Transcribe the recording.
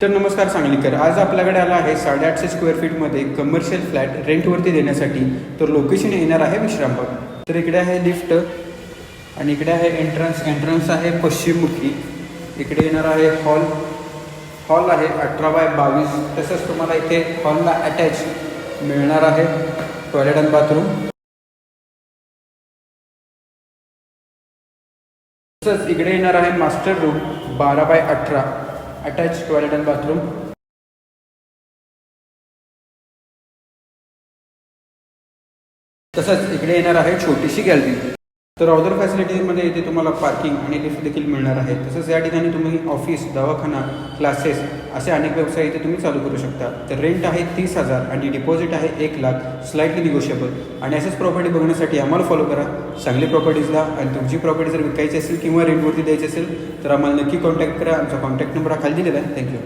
तर नमस्कार सांगलीकर आज आपल्याकडे आला आहे साडेआठशे स्क्वेअर फीटमध्ये कमर्शियल फ्लॅट रेंटवरती देण्यासाठी. तर लोकेशन येणार आहे विश्रामबाग. तर इकडे आहे लिफ्ट आणि इकडे आहे एंट्रन्स एंट्रन्स आहे पश्चिममुखी. इकडे येणार आहे हॉल हॉल आहे अठरा बाय बावीस. तसंच तुम्हाला इथे हॉलला अटॅच मिळणार आहे टॉयलेट आणि बाथरूम तसंच इकडे येणार आहे मास्टर रूम बारा बाय अठरा. अटॅच टॉयलेट अँड बाथरूम तसंच इकडे येणार आहे छोटीशी गॅलरी. तर ऑदर फॅसिलिटीजमध्ये इथे तुम्हाला पार्किंग आणि लिफ्ट देखील मिळणार आहे. तसंच या ठिकाणी तुम्ही ऑफिस दवाखाना क्लासेस असे अनेक व्यवसाय इथे तुम्ही चालू करू शकता. तर रेंट आहे तीस हजार आणि डिपॉझिट आहे एक लाख स्लाइटली निगोशिएबल आणि असेच प्रॉपर्टी बघण्यासाठी आम्हाला फॉलो करा. सांगली प्रॉपर्टीजला आणि तुमची प्रॉपर्टी जर विकायची असेल किंवा रेंटवरती द्यायची असेल तर आम्हाला नक्की कॉन्टॅक्ट करा. आमचा कॉन्टॅक्ट नंबर हा खाली दिलेला आहे. थँक्यू